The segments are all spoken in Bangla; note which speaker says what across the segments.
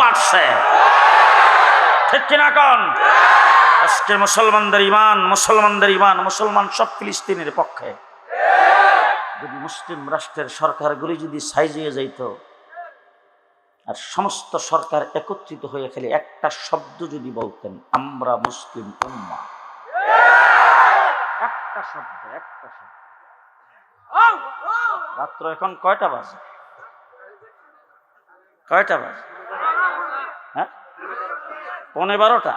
Speaker 1: বাড়ছে ঠিক কিনা কন? আজকে মুসলমানদের ইমান মুসলমানদের ইমান মুসলমান সব ফিলিস্তিনের পক্ষে। যদি মুসলিম রাষ্ট্রের সরকারগুলি যদি সাইজিয়ে যাইত, আর সমস্ত সরকার একত্রিত হয়ে খালি একটা শব্দ যদি বলতেন, আমরা মুসলিম উম্মা। একটা শব্দ একটা শব্দ। রাত্র এখন কয়টা বাজে? কয়টা বাজে? পনে বারোটা।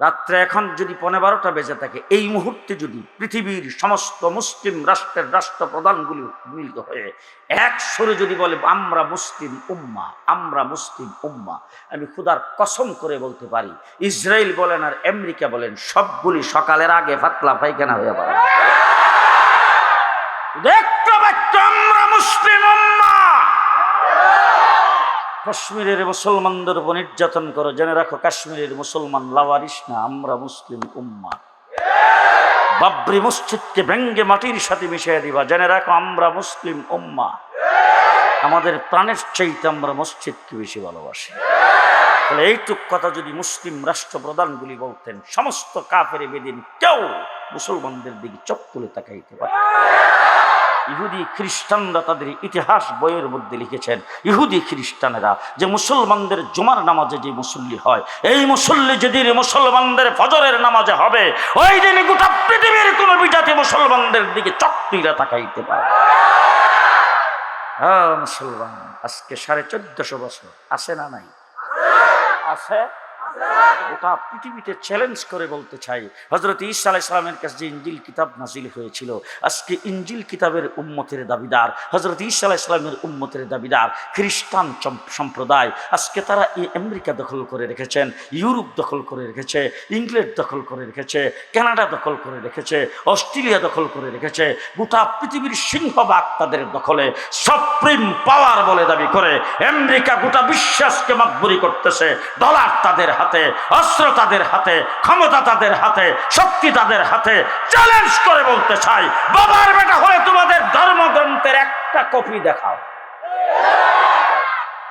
Speaker 1: রাত্রে এখন যদি পনে বারোটা বেজে থাকে, এই মুহূর্তে যদি পৃথিবীর সমস্ত মুসলিম রাষ্ট্রের রাষ্ট্রপ্রধানগুলি মিলিত হয়ে, এক সুরে যদি বলে, আমরা মুসলিম উম্মা, আমরা মুসলিম উম্মা আমি খুদার কসম করে বলতে পারি ইসরায়েল বলেন আর আমেরিকা বলেন, সবগুলি সকালের আগে ফাতলা পায়খানা হয়ে পারে দেখতে পাচ্ছ আমরা মুসলিম উম্মা কাশ্মীরের মুসলমানদের উপর নির্যাতন করো। জেনে রাখো, কাশ্মীরের মুসলমান লাভারিস না, আমরা মুসলিম উম্মা। বাবরি মসজিদকে ভেঙ্গে মাটির সাথে মিশিয়ে দিবা। জেনে রাখো, আমরা মুসলিম উম্মা। আমাদের প্রাণের চাইতে আমরা মসজিদকে বেশি ভালোবাসি। তাহলে এইটুক কথা যদি মুসলিম রাষ্ট্রপ্রধানগুলি বলতেন, সমস্ত কাফের বেদিন কেউ মুসলমানদের দিকে চোখ তুলে তাকাইতে পারে ইহুদি খ্রিস্টানরা তাদের ইতিহাস বইয়ের মধ্যে লিখেছেন, ইহুদি খ্রিস্টানেরা যে মুসলমানদের জুমার নামাজে যে মুসল্লি হয়, এই মুসল্লি যেদিন মুসলমানদের ফজরের নামাজে হবে, ওই দিন গোটা পৃথিবীর কোন বিজাতি মুসলমানদের দিকে চক তুইরা তাকাইতে পারে। হ্যাঁ মুসলমান, আজকে সাড়ে চোদ্দশো বছর, আছে না নাই? আছে। গোটা পৃথিবীতে চ্যালেঞ্জ করে বলতে চাই। হজরত ঈসা আলাহ কাছে যে ইঞ্জিল কিতাব নাজিল হয়েছিল, আজকে ইঞ্জিল কিতাবের উম্মতের দাবিদার হজরত ঈসা আলাহ ইসলামের উম্মতের দাবিদার, খ্রিস্টান সম্প্রদায়, আজকে তারা এই আমেরিকা দখল করে রেখেছেন, ইউরোপ দখল করে রেখেছে, ইংল্যান্ড দখল করে রেখেছে, কানাডা দখল করে রেখেছে, অস্ট্রেলিয়া দখল করে রেখেছে, গোটা পৃথিবীর সিংহবাগ তাদের দখলে সুপ্রিম পাওয়ার বলে দাবি করে, আমেরিকা গোটা বিশ্বাসকে মাকবুরি করতেছে ডলার তাদের হাতে অস্ত্র তাদের হাতে, ক্ষমতা তাদের হাতে, শক্তি তাদের হাতে চ্যালেঞ্জ করে বলতে চাই, বাবার বেটা হয়ে তোমাদের ধর্মগ্রন্থের একটা কপি দেখাও।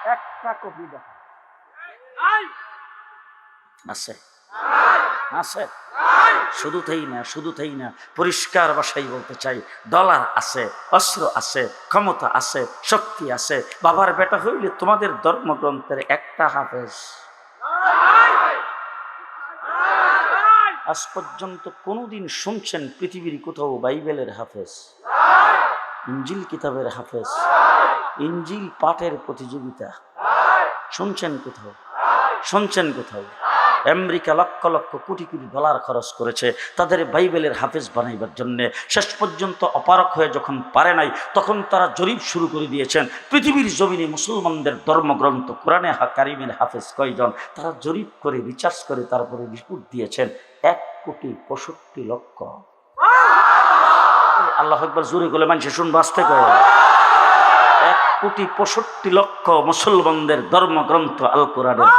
Speaker 1: একটা কপি দেখাও। আছে? শুধুতেই না শুধুতেই না, পরিষ্কার ভাষাই বলতে চাই ডলার আছে, অস্ত্র আছে, ক্ষমতা আছে, শক্তি আছে, বাবার বেটা হইলে তোমাদের ধর্মগ্রন্থের একটা হাফেজ। আজ পর্যন্ত কোনোদিন শুনছেন পৃথিবীর কোথাও বাইবেলের হাফেজ, ইঞ্জিল কিতাবের হাফেজ, ইঞ্জিল পাঠের প্রতিযোগিতা। শুনছেন কোথাও? শুনছেন কোথাও? আমেরিকা লক্ষ লক্ষ কোটি কোটি ডলার খরচ করেছে তাদের বাইবেলের হাফেজ বানাইবার জন্য। শেষ পর্যন্ত অপারক হয়ে যখন পারে নাই, তখন তারা জরিপ শুরু করে দিয়েছেন, পৃথিবীর জমিনে মুসলমানদের ধর্মগ্রন্থ কোরআনে হা কারিমের হাফেজ কয়জন? তারা জরিপ করে, রিচার্জ করে, তারপরে রিপোর্ট দিয়েছেন। কোটি পঁয়ষট্টি লক্ষ। আল্লাহ একবার জোরে করলে মানুষ শুনব, আসতে করে। এক কোটি পঁয়ষট্টি লক্ষ মুসলমানদের ধর্মগ্রন্থ আল কোরআনের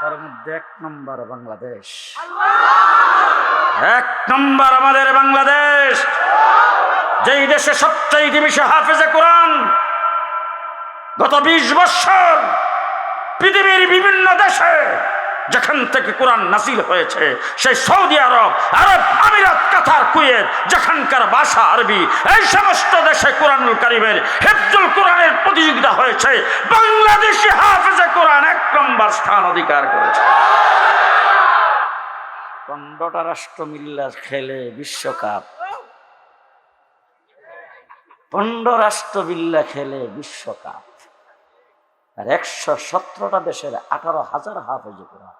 Speaker 1: তার মধ্যে এক নম্বর বাংলাদেশ। এক নম্বর আমাদের বাংলাদেশ। যেই দেশে সবচাইতে বেশি হাফেজে কোরআন, গত বিশ বছর পৃথিবীর বিভিন্ন দেশে যেখান থেকে কোরআন নাসিল হয়েছে, সেই সৌদি আরব আরব আমিরাত, কাতার, কুয়েত, যেখানকার ভাষা আরবি, এই সমস্ত দেশে কোরআনুল কারিমের হেফজুল কোরআনের প্রতিযোগিতা হয়েছে। বাংলাদেশি হাফেজে কোরআন এক নম্বর স্থান অধিকার করেছে। পনেরোটা রাষ্ট্র মিল্লা খেলে বিশ্বকাপ। পনেরো রাষ্ট্র বিল্লা খেলে বিশ্বকাপ। আর একশো সতেরোটা দেশের আঠারো হাজার হাফেজ কোরআন।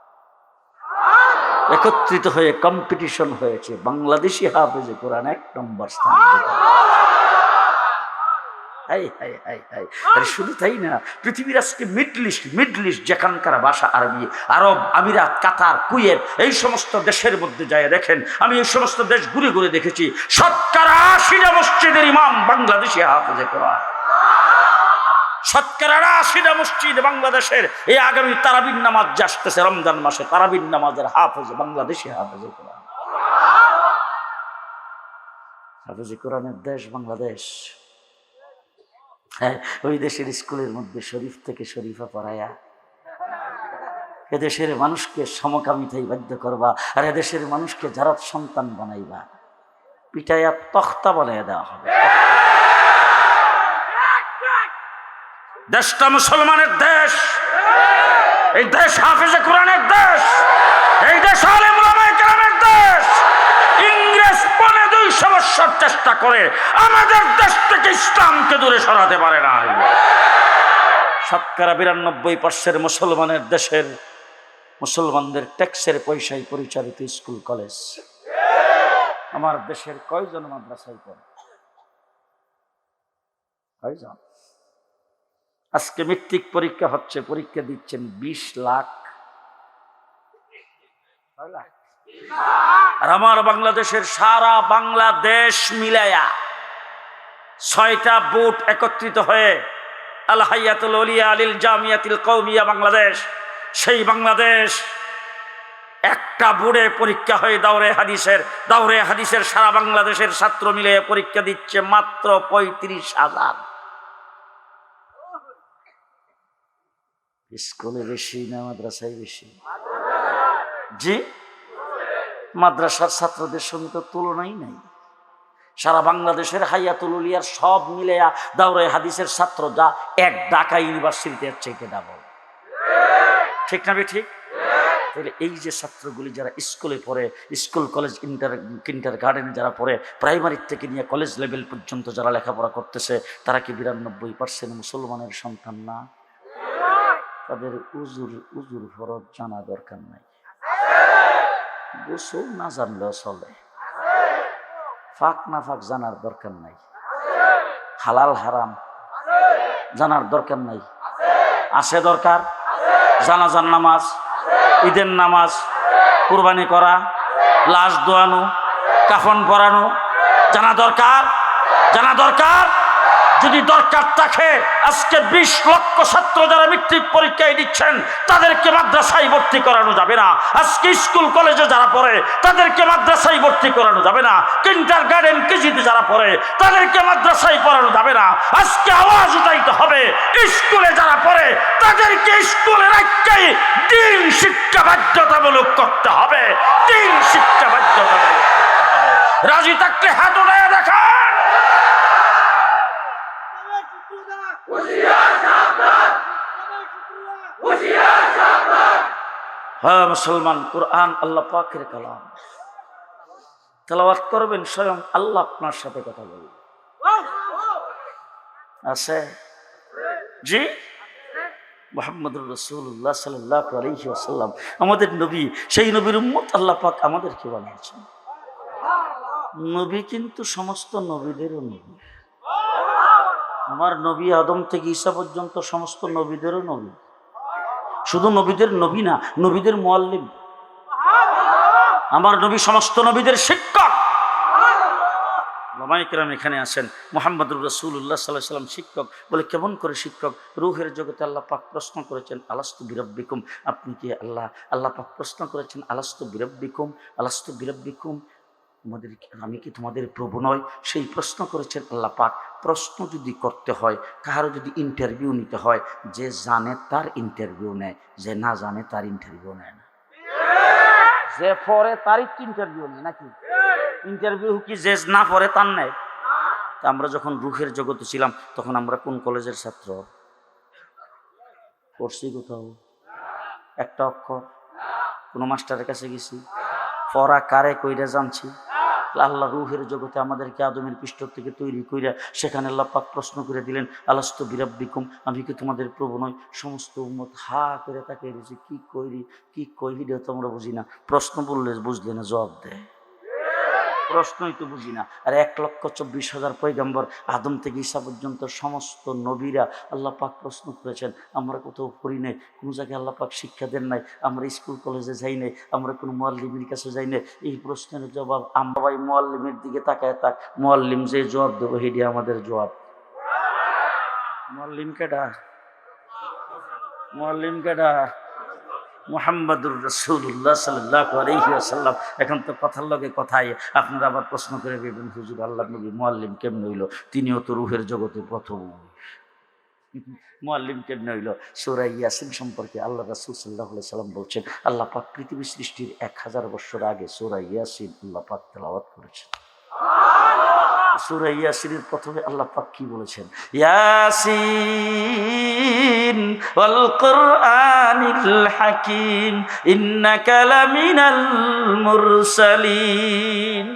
Speaker 1: একত্রিত হয়ে কম্পিটিশন হয়েছে, বাংলাদেশি হাফেজে কোরআন এক নম্বর স্থান। শুধু তাই না, পৃথিবীর আজকে মিডলিস্ট মিডলিস্ট যেখানকার ভাষা, আরবি, আরব, আমিরাত, কাতার, কুয়েত, এই সমস্ত দেশের মধ্যে যায় দেখেন, আমি এই সমস্ত দেশ ঘুরে ঘুরে দেখেছি, শতকরা আশিটা মসজিদের ইমাম বাংলাদেশি হাফেজে কোরআন। শতকরা আশিটা মসজিদ বাংলাদেশের, এই আগামী তারাবিন নামাজ যে আসতেছে রমজান মাসে তারাবিন নামাজের হাফেজ, বাংলাদেশি হাফেজে কোরআন। হাফেজে কোরআনের দেশ বাংলাদেশ। হ্যাঁ ওই দেশের স্কুলের মধ্যে শরীফ থেকে শরীফা পড়ায়া, এদেশের মানুষকে সমকামিতাই বাধ্য করবা, আর এদেশের মানুষকে যারা সন্তান বানাইবা, পিটাইয়া তখতা বানাইয়া দেওয়া হবে। দেশটা মুসলমানের দেশ। এই দেশ হাফিজে কোরআনের দেশ। এই দেশ আলেম দেশ। ইংরেজ পনে দুইশো বৎসর চেষ্টা করে আমাদের দেশ থেকে ইসলামকে দূরে সরাতে পারে না শতকরা বিরানব্বই পার্সেন্ট মুসলমানের দেশের মুসলমানদের ট্যাক্সের পয়সায় পরিচালিত স্কুল, কলেজ। আমার দেশের কয়জন মাদ্রাসায় পড়ে? কয়জন? আজকে মেট্রিক পরীক্ষা হচ্ছে, পরীক্ষা দিচ্ছেন বিশ লাখ। আর আমার বাংলাদেশের সারা বাংলাদেশ মিলায়া ছয়টা বুট একত্রিত হয়ে আল হাইয়াতুল ওলিয়া আলিল জামিয়াতিল কৌমিয়া বাংলাদেশ, সেই বাংলাদেশ একটা বুড়ে পরীক্ষা হয়ে দাউরে হাদিসের দাউরে হাদিসের সারা বাংলাদেশের ছাত্র মিলে পরীক্ষা দিচ্ছে মাত্র পঁয়ত্রিশ হাজার। স্কুলে বেশি না, মাদ্রাসায় বেশি? জি? মাদ্রাসার ছাত্রদের সঙ্গে তো তুলনাই নাই। সারা বাংলাদেশের হাইয়াতুল উলিয়ার সব মিলে দাউরে হাদিসের ছাত্র যা এক ঢাকা ইউনিভার্সিটিতে চাইতে ডাবল ঠিক না ঠিক তাহলে এই যে ছাত্রগুলি যারা স্কুলে পড়ে, স্কুল, কলেজ, ইন্টার কিন্টার গার্ডেনে যারা পড়ে প্রাইমারি থেকে নিয়ে কলেজ লেভেল পর্যন্ত যারা লেখাপড়া করতেছে, তারা কি বিরানব্বই পার্সেন্ট মুসলমানের সন্তান না? তাদের উজুর উজুর ফরজ জানা দরকার নাই। গোসল না জানলেও চলে। ফাঁক না ফাঁক জানার দরকার নাই। হালাল হারাম জানার দরকার নাই। আছে দরকার। জানাজার নামাজ, ঈদের নামাজ, কুরবানি করা, লাশ দোয়ানো কাফন পরানো, জানা দরকার জানা দরকার। যদি দরকার থাকে, আজকে বিশ লক্ষ ছাত্র যারা মেট্রিক পরীক্ষায় দিচ্ছেন, তাদেরকে মাদ্রাসায় ভর্তি করানো যাবে না। আজকে স্কুল, কলেজে যারা পড়ে, তাদেরকে মাদ্রাসায় ভর্তি করানো যাবে না। কিন্টার গার্ডেন, কেজিতে যারা পড়ে, তাদেরকে মাদ্রাসায় পড়ানো যাবে না। আজকে আওয়াজ উঠাইতে হবে, স্কুলে যারা পড়ে, তাদেরকে স্কুলে রাখতেই দিন শিক্ষা বাধ্যতামূলক করতে হবে। দিন শিক্ষা বাধ্যতামূলক করতে হবে। রাজি থাকলে হাত দেখান হ্যাঁ মুসলমান, কোরআন আল্লাহ পাকের কালাম। তেলাওয়াত করবেন স্বয়ং আল্লাহ আপনার সাথে কথা বলবেন আছে? জি? মোহাম্মদুর রসুল্লাহ আমাদের নবী, সেই নবীর উম্মত আল্লাহ পাক আমাদেরকে বানিয়েছেন। নবী কিন্তু সমস্ত নবীদেরও নবী। আমার নবী আদম থেকে ঈসা পর্যন্ত সমস্ত নবীদেরও নবী। শুধু নবীদের নবী না, নবীদের মোয়াল্লিম আমার নবী সমস্ত নবীদের শিক্ষক। লামাইকরাম এখানে আছেন। মোহাম্মদুর রসুল্লাহ সাল্লাহ সাল্লাম শিক্ষক। বলে কেমন করে শিক্ষক? রুহের জগতে আল্লাহ পাক প্রশ্ন করেছেন, আলাস্তু বিরব্বিকুম? আপনি কি আল্লাহ আল্লাহ পাক প্রশ্ন করেছেন, আলাস্তু বিরব্বিকুম? আলাস্তু বিরব্বিকুম? তোমাদের আমি কি তোমাদের প্রভু নয়? সেই প্রশ্ন করেছেন আল্লাহ পাক। প্রশ্ন যদি করতে হয়, কারও যদি ইন্টারভিউ নিতে হয়, যে জানে তার ইন্টারভিউ নেয়, যে না জানে তার ইন্টারভিউ নেয় না। যে পরে তারই ইন্টারভিউ নেয় নাকি? ইন্টারভিউ কি যে না পরে তার নেয়? তা আমরা যখন রুখের জগতে ছিলাম, তখন আমরা কোন কলেজের ছাত্র? পড়ছি কোথাও? একটা অক্ষর? কোনো মাস্টারের কাছে গেছি? পড়া কারে কইরা জানছি? আল্লাহ রুহের জগতে আমাদেরকে আদমের পৃষ্ঠ থেকে তৈরি কইরা সেখানে আল্লাহ পাক প্রশ্ন করে দিলেন, আলাস্ত বিরাব্বিকুম? আমি কি তোমাদের প্রভু নয় সমস্ত উম্মত হা করে তাকে রয়েছে কি কইরি কি কইরি তোমরা বুঝি না। প্রশ্ন বললে বুঝলে না, জবাব দেয়। প্রশ্নই তো বুঝি না। আর এক লক্ষ চব্বিশ হাজার পৈগম্বর আদম থেকে ঈসা পর্যন্ত সমস্ত নবীরা আল্লাহ পাক প্রশ্ন করেছেন, আমরা কোথাও পড়ি নাই, কোনো জায়গায় আল্লাহ পাক শিক্ষা দেন নাই, আমরা স্কুল কলেজে যাই নাই, আমরা কোনো মোয়াল্লিমের কাছে যাই নাই? এই প্রশ্নের জবাব আমরা ভাই মোয়াল্লিমের দিকে তাকায় তাক মোয়াল্লিম যে জবাব দেবো, হেডি আমাদের জবাব। মোয়াল্লিম কেডা? মোয়াল্লিম কেডা? মোহাম্মদুর রসুল্লাহ সাল্লাহ আলহিহাসাল্লাম এখন তো কথার লগে কথাই। আপনারা আবার প্রশ্ন করে ভেবেন হুজুর আল্লাহ নবী মোয়াল্লিম কেমন হইল? তিনিও তো রুহের জগতে প্রথম। মোয়াল্লিম কেমনে হইল? সুরাই ইয়াসিন সম্পর্কে আল্লাহ রাসুল সাল্লাহ সাল্লাম বলছেন, আল্লাহ পাক পৃথিবী সৃষ্টির এক হাজার বছর আগে সুরাই ইয়াসিন আল্লাহ পাক তেলাওয়াত করেছেন। সুরা ইয়াসিনের প্রথমে আল্লাহ পাক কি বলেছেন? ইয়াসিন ওয়াল কুরআনিল হাকিম, ইন্নাকা লামিনাল মুরসালিন।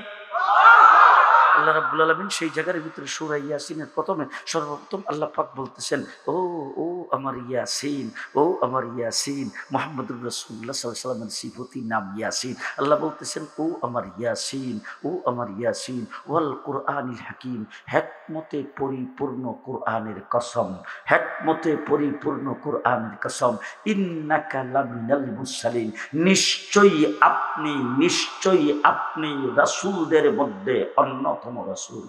Speaker 1: আল্লাহ রাব্বুল আলামিন সেই জায়গার ভিতরে সূরা ইয়াসিনের প্রথমে সর্বপ্রথম আল্লাহ পাক বলতেছেন, ও ও আমার ইয়াসিন, ও আমার ইয়াসিন, মোহাম্মদুর আলাইহি সাল্লামের সিফতি নাম ইয়াসিন। আল্লাহ বলতেছেন, ও আমার ইয়াসিন, ও আমার ইয়াসিন, ওয়াল কুরআনিল হাকিম, হেকমতে পরিপূর্ণ কোরআনের কসম, হেকমতে পরিপূর্ণ কোরআনের কসম। ইন্নাকা লামিনাল মুরসালিন, নিশ্চয়ই আপনি নিশ্চয়ই আপনি রাসূলদের মধ্যে অন্যতম রাসূল।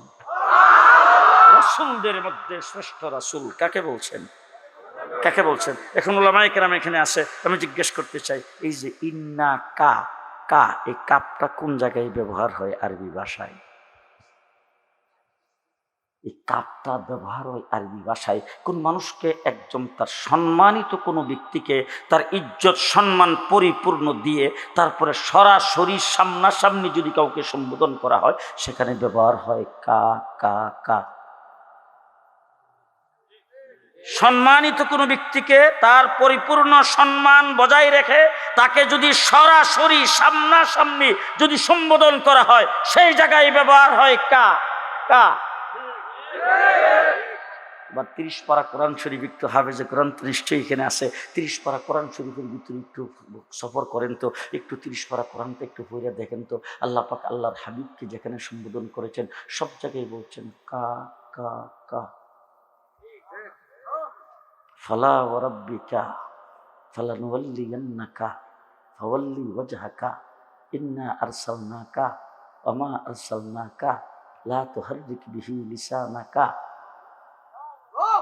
Speaker 1: রাসূলদের মধ্যে শ্রেষ্ঠ রাসূল কাকে বলছেন? কাকে বলছেন? এখন ওলামাই কেরাম এখানে আছে, আমি জিজ্ঞেস করতে চাই, এই যে ইন্না কা কা, এই কাপটা কোন জায়গায় ব্যবহার হয় আরবি ভাষায়? এই কাপটা ব্যবহার হয় আরবি ভাষায়। কোন মানুষকে একজন তার সম্মানিত কোনো ব্যক্তিকে তার ইজ্জত, সম্মান পরিপূর্ণ দিয়ে তারপরে সরাসরি সামনাসামনি যদি কাউকে সম্বোধন করা হয়, সেখানে ব্যবহার হয় কা কা কা। সম্মানিত কোনো ব্যক্তিকে তার পরিপূর্ণ সম্মান বজায় রেখে তাকে যদি সরাসরি সামনাসামনি যদি সম্বোধন করা হয়, সেই জায়গায় ব্যবহার হয় কা? কা? বা তিরিশ পারা কোরআন শরীফ একটু হাফেজে কোরআন তো নিশ্চয়ই এখানে আছে। তিরিশ পারা কোরআন শরীফের ভিতরে একটু সফর করেন তো, একটু তিরিশ পারা কোরআনটা একটু পড়ে দেখেন তো, আল্লাহ পাক আল্লাহর হাবিবকে যেখানে সম্বোধন করেছেন, সব জায়গায় বলছেন কা কা কা। ফালা ওরাব্বিকা ফালা নুওয়াল্লিয়ান্নাকা ফাওয়াল্লি ওয়াজহাকা ইন্না আরসালনাকা ওমা আরসালনাকা লা তুহাররিক বিহি লিসানাকা।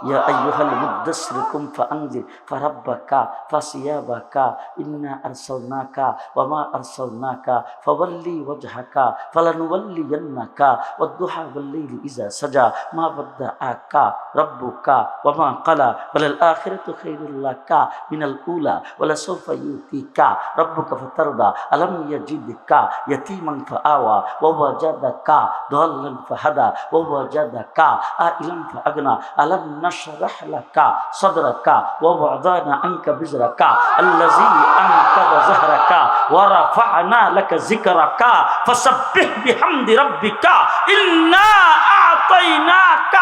Speaker 1: يا أيها المدثر قم فأنذر فربك فثيابك إنا أرسلناك وما أرسلناك فولي وجهك فلنولينك والضحى والليل إذا سجى ما ودعك ربك وما قلى وللآخرة خير لك من الأولى ولسوف يؤتيك ربك فترضى ألم يجدك يتيما فآوى ووجدك ضالا فهدى ووجدك عائلا فأغنى ألم نشرح لك صدرك ووضعنا عنك بزرك. الذي أنقذ ظهرك ورفعنا لك ذكرك. فسبح بحمد ربك إنا أعطيناك.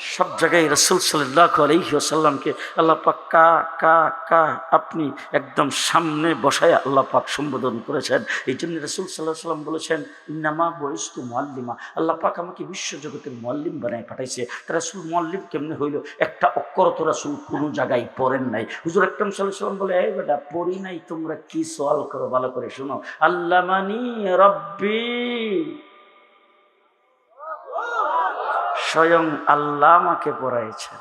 Speaker 1: সব জায়গায় রসুল সাল্লাহ আলহিসাল্লামকে আল্লাহ পাক কা কা কা আপনি একদম সামনে বসায় আল্লাহ পাক সম্বোধন করেছেন। এই জন্য রসুল সাল্লাহ সাল্লাম বলেছেন, ইন্নামা বয়স্তু মোয়াল্লিমা আল্লাহ পাক আমাকে বিশ্বজগতের মোয়াল্লিম বানায় পাঠাইছে। তা রাসুল মোয়াল্লিম কেমনে হইল? একটা অক্ষর তো রাসুল কোনো জায়গায় পড়েন নাই। হুজুর একদম সাল্লাহ সাল্লাম বলে, এই বেটা, পড়ি নাই, তোমরা কি সওয়াল করো? ভালো করে শোনো। আল্লাহ মানি রব্বি। স্বয়ং আল্লাহ আমাকে পড়াইছেন।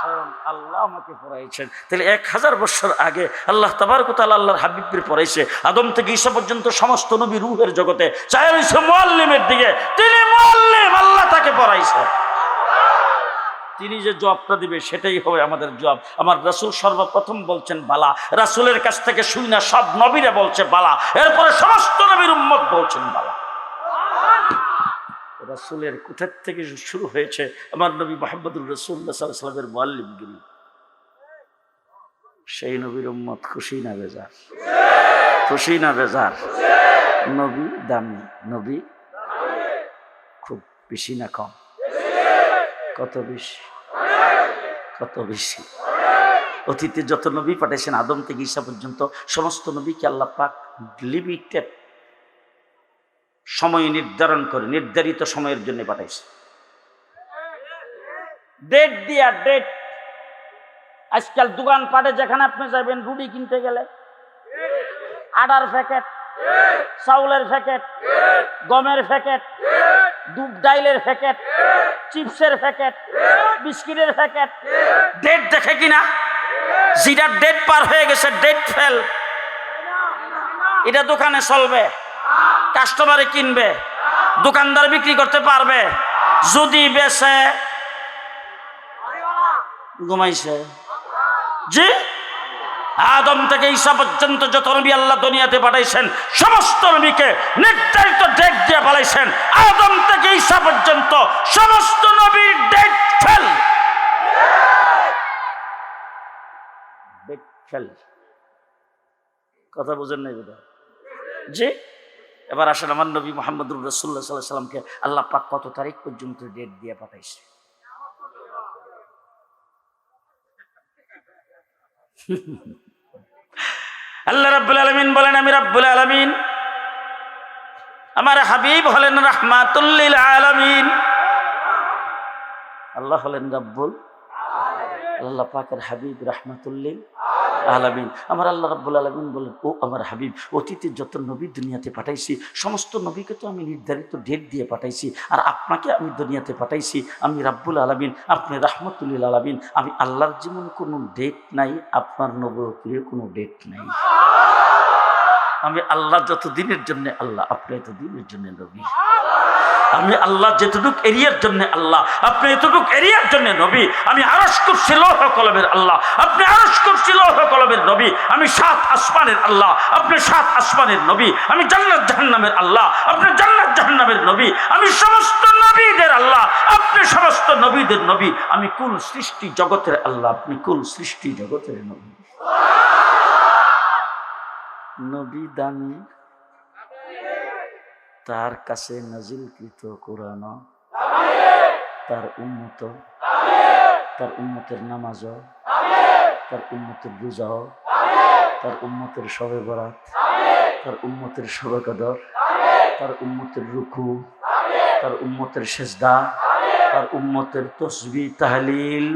Speaker 1: স্বয়ং আল্লাহ পড়াইছেন। এক হাজার আগে আল্লাহ আদম থেকে পর্যন্ত সমস্ত জগতে দিকে। তিনি আল্লাহ তাকে তিনি যে জবটা দিবে সেটাই হবে আমাদের জব। আমার রাসুল সর্বপ্রথম বলছেন, বালা। রাসুলের কাছ থেকে শুই না, সব নবীরা বলছে, বালা। এরপরে সমস্ত নবীর উম্মত বলছেন, বালা। রাসুলের কোথার থেকে শুরু হয়েছে, আমার নবী মোহাম্মদুর রসুল্লাহ সাল্লামের মোয়াল্লিমগিরি সেই নবীর উম্মত খুশি না বেজার? খুশি না বেজার? নবী দামি, নবী খুব বেশি না কম? কত বেশি? কত বেশি? অতীতে যত নবী পাঠিয়েছেন আদম থেকে ঈসা পর্যন্ত সমস্ত নবীকে আল্লাহ পাক লিমিটেড সময় নির্ধারণ করে, নির্ধারিত সময়ের জন্য পাঠাইছে। ডেট দিয়া ডেট আজকাল দোকান পাটে যেখানে আপনি যাবেন, রুটি কিনতে গেলে। আটার প্যাকেট, চাউলের প্যাকেট, গমের প্যাকেট, দুধ ডাইলের প্যাকেট, চিপসের প্যাকেট, বিস্কিটের প্যাকেট। ডেট দেখে কিনা? যেটা ডেট পার হয়ে গেছে ডেট ফেল এটা দোকানে চলবে। কাস্টমারে কিনবে, দোকানদার বিক্রি করতে পারবে, যদি বেছে ঘুমাইছে। জি? আদম থেকে ঈসা পর্যন্ত যত নবী আল্লাহ দুনিয়াতে পাঠাইছেন, সমস্ত নবীকে নির্ধারিত ডেট দিয়ে পাঠাইছেন আদম থেকে ঈসা পর্যন্ত সমস্ত নবীর ডেট ফেল ডেট ফেল কথা বুঝেন নাই বোধ জি? এবার আসেন আমার নবী মোহাম্মদুর রসুল্লাহ সাল্লাহ সাল্লামকে আল্লাহ পাক কত তারিখ পর্যন্ত ডেট দিয়ে পাঠাইছে? আল্লাহ রাব্বুল আলামিন বলেন, আমি রাব্বুল আলামিন, আমার হাবিব হলেন রাহমাতুল্লিল আলামিন। আল্লাহ হলেন রাব্বুল আল্লাহ পাকের হাবিব রাহমাতুল্লিল আলামিন। আমার আল্লাহ রাব্বুল আলামিন বলেন, ও আমার হাবিব অতীতে যত নবী দুনিয়াতে পাঠাইছি, সমস্ত নবীকে তো আমি নির্ধারিত ডেট দিয়ে পাঠাইছি, আর আপনাকে আমি দুনিয়াতে পাঠাইছি। আমি রাব্বুল আলামিন, আপনি রাহমাতুল্লিল আলামিন। আমি আল্লাহর যেমন কোনো ডেট নাই, আপনার নবীর কোনো ডেট নাই। আমি আল্লাহ যত দিনের জন্য আল্লাহ আপনি এত দিনের জন্য নবী। আমি আল্লাহ যেতটুক এরিয়ার জন্য আল্লাহ, আপনি এতটুক এরিয়ার জন্য নবী, আমি আরস করছি লৌহ কলমের আল্লাহ, আপনি আরস করছি লৌহ কলমের নবী, আমি সাত আসমানের আল্লাহ, আপনি সাত আসমানের নবী, আমি জান্নাত জাহান্নামের আল্লাহ, আপনি জান্নাত জাহান্নামের নবী, আমি সমস্ত নবীদের আল্লাহ, আপনি সমস্ত নবীদের নবী, আমি কোন সৃষ্টি জগতের আল্লাহ, আপনি কোন সৃষ্টি জগতের নবী। নবী দানি তার কাছে নাজিলকৃত কোরআন। তার উন্মত তার উন্মতের নামাজ। তার উন্মতের রোজাও তার উন্মতের সবে বরাত। তার উন্মতের সবে কদর। তার উন্মতের রুকু। তার উন্মতের সেজদা। তার উন্মতের তসবি, তাহলিল।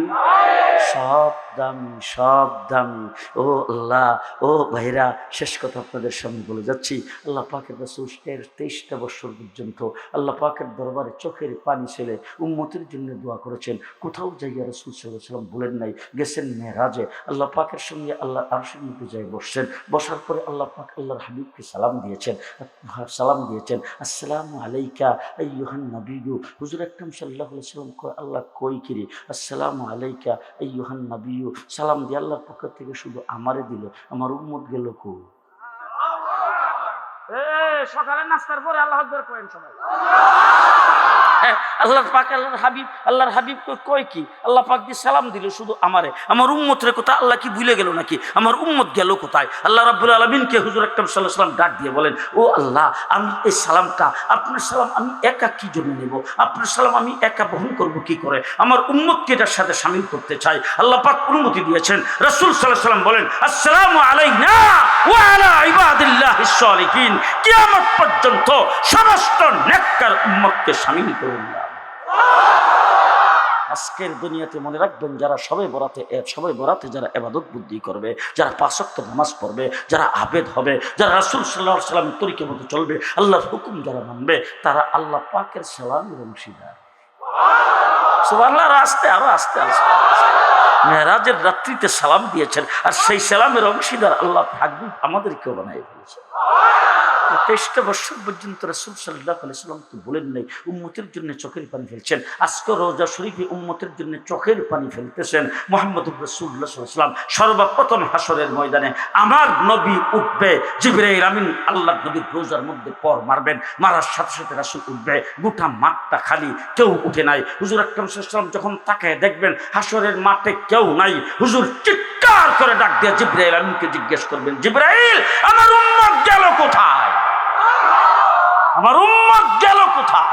Speaker 1: সব দামি, সব দামি। ও আল্লাহ, ও ভাইরা, শেষ কথা আপনাদের সামনে বলে যাচ্ছি। আল্লাহ পাকের রসুলের তেইশটা বছর পর্যন্ত আল্লাহ পাকের দরবারে চোখের পানি ছেলে উম্মতের জন্য দোয়া করেছেন। কোথাও যাইয়া রসুল সাল্লাম বলেন নাই, গেছেন মেহরাজে আল্লাহ পাকের সঙ্গে আল্লাহ আরশের মধ্যে যাই বসছেন। বসার পরে আল্লাহ পাক আল্লাহর হাবিবকে সালাম দিয়েছেন। সালাম দিয়েছেন, আসসালামু আলাইকা আইয়ুহান নবিয়ু হুজুর আকরাম আলাইহি সাল্লাম আল্লাহ কই কিরি? আসসালামু আলাইকা আইয়ুহান নবিয়ু সালাম দিয়ে আল্লাহর পক্ষ থেকে শুধু আমারে দিল, আমার উম্মত গেল কো সকালে নাস্তার পরে আল্লাহ সবাই। হ্যাঁ, আল্লাহর পাক আল্লাহর হাবিব আল্লাহর হাবিব কয় কি? আল্লাহ পাক দিয়ে সালাম দিল শুধু আমারে। আমার কোথায়? আল্লাহ কি ভুলে গেল নাকি? আমার উম্মত গেল কোথায়? আল্লাহ আলমিনকে হুজুর একটা সাল্লাহ সাল্লাম ডাক দিয়ে বলেন ও আল্লাহ আমি এই সালামটা আপনার সালাম আমি একা কি জন্য নেব? আপনার সালাম আমি একা বহন করব কি করে? আমার উম্মতকে এটার সাথে সামিল করতে চাই? আল্লাহ পাক অনুমতি দিয়েছেন। রাসূল সাল্লাহ সাল্লাম বলেন আসসালামু আলাইনা ওয়া আলা ইবাদিল্লাহিস সালিহিন। কিয়ামত পর্যন্ত সমস্ত নেককার উম্মতকে সামিল করুন আজকের দুনিয়াতে মনে রাখবেন, যারা সবে বরাতে সবাই বরাতে যারা এবাদত বুদ্ধি করবে, যারা পাঁচক্ত নামাজ পড়বে, যারা আবেদ হবে, যারা রাসুল সাল্লাহ সাল্লামের তরিকের মতো চলবে, আল্লাহর হুকুম যারা মানবে, তারা আল্লাহ পাকের সালামের অংশীদার। সুবহানাল্লাহ, আরও আস্তে আরও আস্তে মেহরাজের রাত্রিতে সালাম দিয়েছেন, আর সেই সালামের অংশীদার আল্লাহ হাবিব আমাদেরকেও বানাই ফেলেছেন তেইশটা বছর পর্যন্ত রসুল সাল্লাহ আলাইসাল্লাম তো বলেন নাই, উম্মতের জন্য চোখের পানি ফেলছেন। আজকে রোজা শরীফে উম্মতের জন্য চোখের পানি ফেলতেছেন মোহাম্মদ রসুল্লাহ সাল্লাম সর্বপ্রথম হাসরের ময়দানে আমার নবী উঠবে, জিবরাইল আমিন আল্লাহ নবীর রোজার মধ্যে পর মারবেন। মারার সাথে সাথে রাসুল উঠবে, গোটা মাঠটা খালি, কেউ উঠে নাই। হুজুর আকরম যখন তাকে দেখবেন হাসরের মাঠে কেউ নাই, হুজুর চিৎকার করে ডাক দিয়ে জিব্রাইল আমিনকে জিজ্ঞেস করবেন, জিব্রাইল, আমার উম্মত গেল কোথায়? আমার উম্মত গেল কোথায়?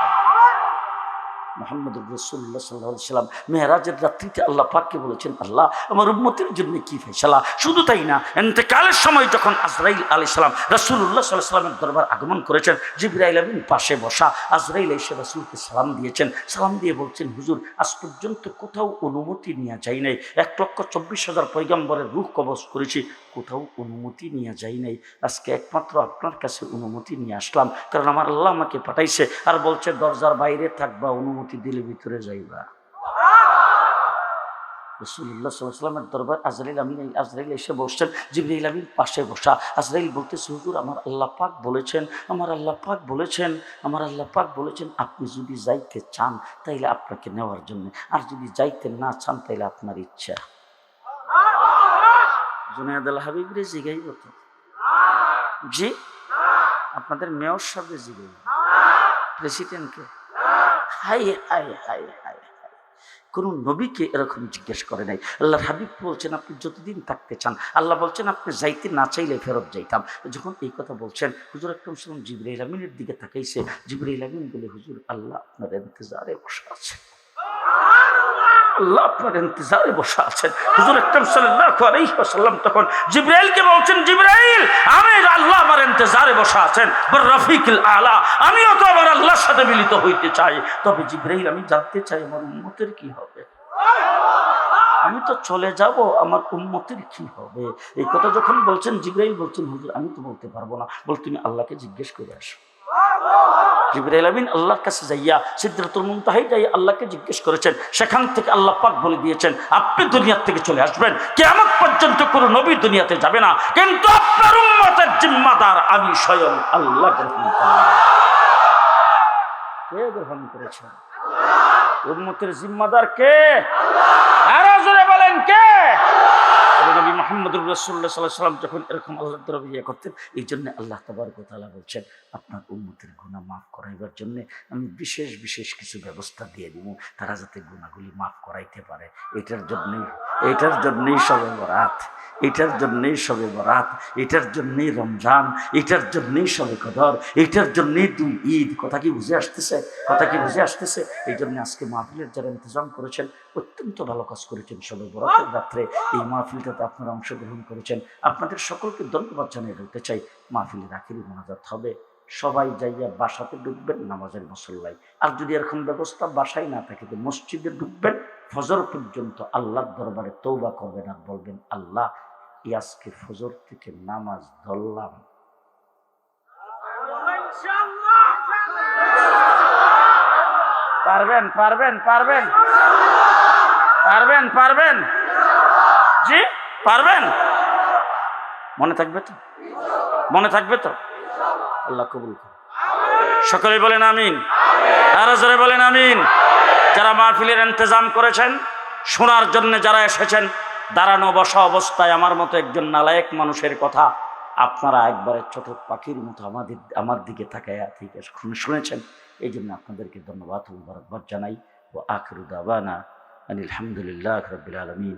Speaker 1: মোহাম্মদ রসুল্লাহ সাল্লাহ সাল্লাম মেহরাজের রাত্রিতে আল্লাহ পাককে বলেছেন, আল্লাহ, আমার উম্মতের জন্য কি ফেসলা? শুধু তাই না এতেকালের সময় যখন আজরাইল আলি সাল্লাম রসুল্লাহ সাল্লাহ সাল্লামের দরবার আগমন করেছেন, জিবরাইল আমিন পাশে বসা আজরাইল এসে রসুলকে সালাম দিয়েছেন। সালাম দিয়ে বলছেন, হুজুর, আজ পর্যন্ত কোথাও অনুমতি নেওয়া যায় নাই। এক লক্ষ চব্বিশ হাজার পৈগম্বরের রূপ কবচ করেছি। কোথাও অনুমতি নিয়ে যাই নাই। আজকে একমাত্র আপনার কাছে অনুমতি নিয়ে আসলাম, কারণ আমার আল্লাহ আমাকে পাঠাইছে আর বলছে, দরজার বাইরে থাকবা, অনুমতি দিলে ভিতরে যাইবা। দরবার এসে বসছেন পাশে বসা। আজরাইল হুজুর, আমার বলেছেন আমার বলেছেন আমার বলেছেন, আপনি যদি যাইতে চান তাইলে আপনাকে নেওয়ার জন্য, আর যদি যাইতে না চান তাইলে আপনার ইচ্ছা। জুনায়দ হাবিব রে জিগাইব তো জি, আপনাদের মেয়র সাহেব জিগাইব প্রেসিডেন্টকে। হাই হাই হাই হাই কোন নবীকে এরকম জিজ্ঞেস করে নাই। আল্লাহ হাবিব বলছেন, আপনি যতদিন থাকতে চান, আল্লাহ বলছেন, আপনি যাইতে না চাইলে ফেরত যাইতাম। যখন এই কথা বলছেন, হুজুর একটা সালাম জিবরাইল আমিনের দিকে তাকাইছে। জিবরাইল আমিন বলে, হুজুর, আল্লাহ আপনার ইন্তজারে বসে আছে। আল্লাহ আপনার ইন্তজারে বসে আছেন। হুজুর আকরাম সাল্লাল্লাহু আলাইহি ওয়াসাল্লাম তখন জিবরাইলকে বলছেন, জিবরাইল, আমি আল্লাহ আমার ইন্তজারে বসে আছেন রফিকুল আলা, আমিও তো আমার আল্লাহর সাথে মিলিত হইতে চাই। তবে জিবরাইল, আমি জানতে চাই আমার উম্মতের কি হবে? আমি তো চলে যাব, আমার উম্মতের কি হবে? এই কথা যখন বলছেন, জিব্রাইল বলছেন, হুজুর, আমি তো বলতে পারব না। বল তুমি আল্লাহকে জিজ্ঞেস করে আসো। জিবরাইল আমিন আল্লাহর কাছে যাইয়া সিদ্ধাতুল মুনতাহাই যাই আল্লাহকে জিজ্ঞেস করেছেন, সেখান থেকে আল্লাহ পাক বলে দিয়েছেন, আপনি দুনিয়ার থেকে চলে আসবেন কেমন পর্যন্ত কোনো নবী দুনিয়াতে যাবে না, কিন্তু আপনার উম্মতের জিম্মাদার আমি স্বয়ং আল্লাহ গ্রহণ করেছেন উম্মতের জিম্মাদার কে? আরও তবে নবী মোহাম্মদুর রসুল্লাহ সাল্লাহ সাল্লাম যখন এরকম আল্লাহ তরফ ইয়ে করতেন এই জন্য আল্লাহ তবরক তালা বলছেন, আপনার উন্মতের গুণা মাফ করাইবার জন্য আমি বিশেষ বিশেষ কিছু ব্যবস্থা দিয়ে দিব, তারা যাতে গুণাগুলি মাফ করাইতে পারে। এটার জন্যই এটার জন্যই সবে বরাত, এটার জন্যই সবে বরাত, এটার জন্যই রমজান, এটার জন্যই সবে কদর, এটার জন্যই দুই ঈদ। কথা কি বুঝে আসতেছে? কথা কি বুঝে আসতেছে? এই জন্য আজকে মাহফিলের যারা ইন্তজাম করেছেন, অত্যন্ত ভালো কাজ করেছেন সবে বরাতের রাত্রে। এই মাহফিলটাতে আপনারা অংশগ্রহণ করেছেন। আপনাদের সকলকে ধন্যবাদ জানিয়ে বলতে চাই মাহফিলের আখিরি মোনাজাত হবে। সবাই যাইয়া বাসাতে ঢুকবেন, নামাজের মসল্লায় আর যদি এরকম ব্যবস্থা বাসায় না থাকে, তো মসজিদে ঢুকবেন, ফজর পর্যন্ত আল্লাহর দরবারে তৌবা করবেন আর বলবেন, আল্লাহ আজকে ফজর থেকে নামাজ ধরলাম। পারবেন পারবেন পারবেন পারবেন পারবেন। জি? পারবেন? মনে থাকবে তো? মনে থাকবে তো? আল্লাহ কবুল সকলে বলেন আমিন। আরও জোরে বলেন আমিন। যারা মাহফিলের ইন্তজাম করেছেন, শোনার জন্য যারা এসেছেন, দাঁড়ানো বসা অবস্থায় আমার মতো একজন নালায়েক মানুষের কথা আপনারা একবারে ছোট পাখির মতো আমাদের, আমার দিকে তাকায় থেকে শুনেছেন। এই জন্য আপনাদেরকে ধন্যবাদ জানাই। ও আখরু দাবানা আনিল হামদুলিল্লাহ রবিল আলমিন।